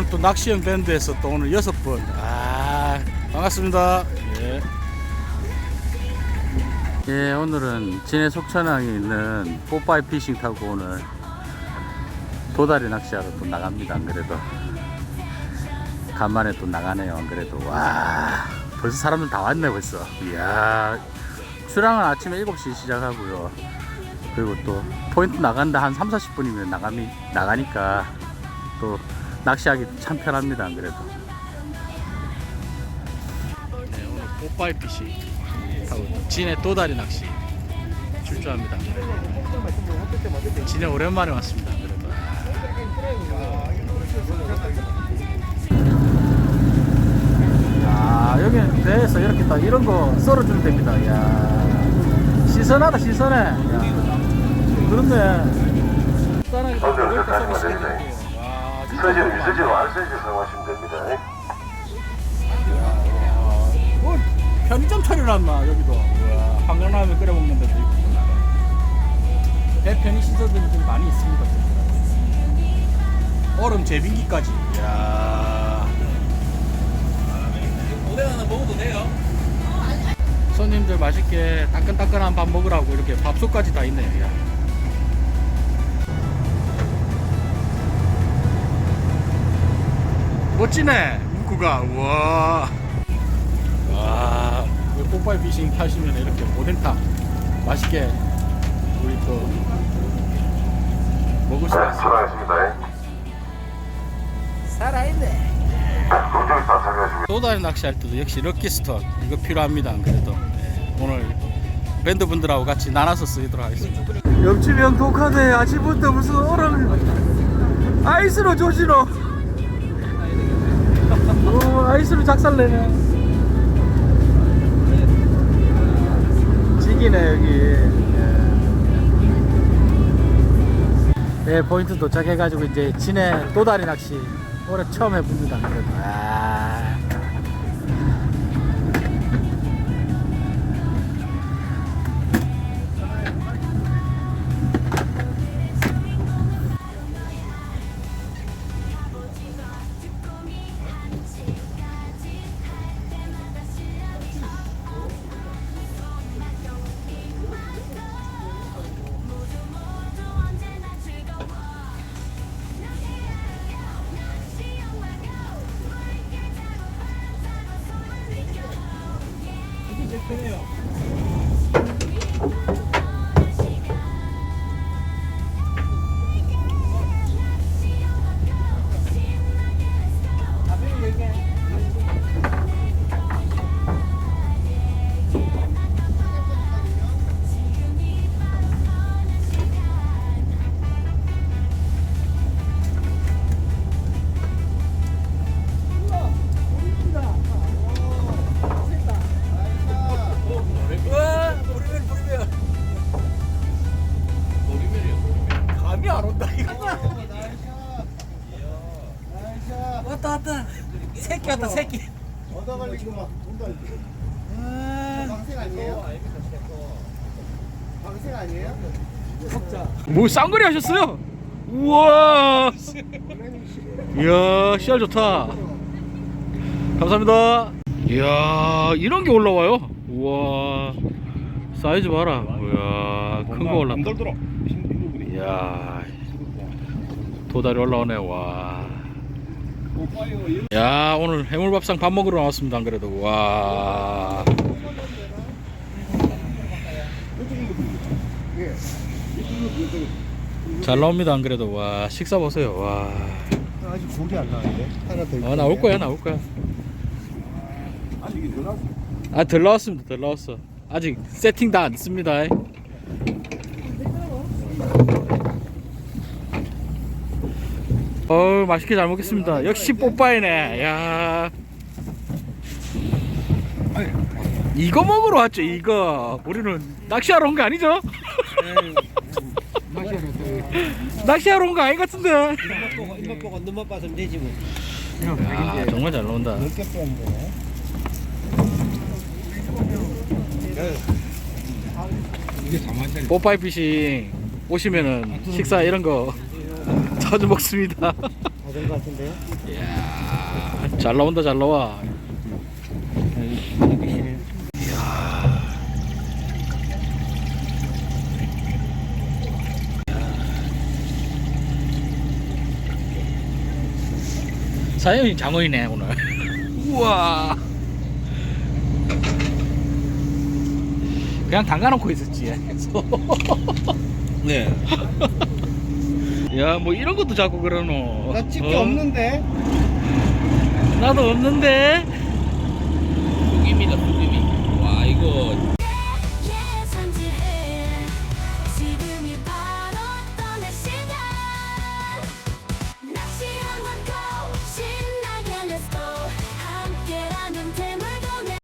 오늘 또 낚시형 밴드에서 또 오늘 여섯 분. 아, 반갑습니다. 예. 예, 오늘은 진해 속천항에 있는 뽀빠이 피싱 타고 오늘 도다리 낚시하러 또 나갑니다. 안 그래도. 간만에 또 나가네요. 안 그래도. 와, 벌써 사람들 다 왔네, 벌써. 이야. 출항은 아침에 7시 시작하고요. 그리고 또 포인트 나간다 한 3, 40분이면 나가니, 나가니까 또 낚시하기 참 편합니다. 안 그래도. 네, 오늘 피싱 하고 진해 도다리 낚시 출조합니다. 진해 오랜만에 왔습니다. 안 그래도. 야, 여기는 배에서 이렇게 딱 이런 거 썰어주면 됩니다. 야, 시선하다 시선해. 야, 그런데. 간단하게 이렇게 말해주세요. 돼요. 너무 서지로 안 서지 사용하시면 됩니다. 뭐 편의점 차려놨나 여기도. 우와, 한강라면 끓여 먹는 데도 있고. 배 편의 시설들이 좀 많이 있습니다. 얼음 제빙기까지. 이야. 오뎅 하나 먹어도 돼요? 손님들 맛있게 따끈따끈한 밥 먹으라고 이렇게 밥솥까지 다 있네요 이야. 멋지네 문구가 우와 와, 이 뽀빠이 피싱 타시면 이렇게 오뎅탕 맛있게 우리 또 먹을 수 네, 있어요. 출항했습니다. 살아있네. 동쪽에서 다 착용하시고 도다리 낚시할 때도 역시 럭키스톤 이거 필요합니다. 안 그래도 네, 오늘 밴드 분들하고 같이 나눠서 쓰도록 하겠습니다. 옆집이 형 독하네. 아침부터 무슨 얼음 아이스로 조지노. 오, 아이스로 작살내네. 지기네 여기. 네 포인트 도착해가지고 이제 진해 도다리 낚시 올해 처음 해봅니다. 그래도. 아. 왔다 왔다. 새끼 왔다 새끼. 얻어 걸리고 막 돈도 안 주고. 방생 아니에요? 방생 아니에요? 뭐 쌍거리 하셨어요? 우와. 이야 씨알 좋다. 감사합니다. 이야 이런 게 올라와요. 우와 사이즈 봐라. 이야 큰 거 올랐다. 돌더라. 이야 도다리 올라오네 와. 야 오늘 해물밥상 밥 먹으러 나왔습니다 안 그래도 와. 잘 나옵니다 안 그래도 와 식사 보세요 와. 아직 고기 안 나왔는데. 하나 더. 아 나올 거야 나올 거야. 아니 이게 더 나왔어. 아덜 나왔습니다 덜 나왔어. 아직 세팅 다안 됐습니다. 어우 맛있게 잘 먹겠습니다. 역시 뽀빠이네. 야. 이거 먹으러 왔죠 이거. 우리는 낚시하러 온 거 아니죠? 낚시하러 온 거 아닌 것 같은데. 입맛 보고 눈맛 봐서면 되지 뭐. 야, 정말 잘 나온다. 뽀빠이 피싱 오시면은 식사 이런 거 자주 먹습니다. 다된 것 같은데요? 이야, 잘 나온다, 잘 나와. 사장님 장어이네 오늘. 우와. 그냥 담가놓고 있었지. 네. 야, 뭐 이런 것도 자꾸 그러노. 나 집게 어? 없는데? 나도 없는데. 쑥입니다, 쑥이미. 와, 이거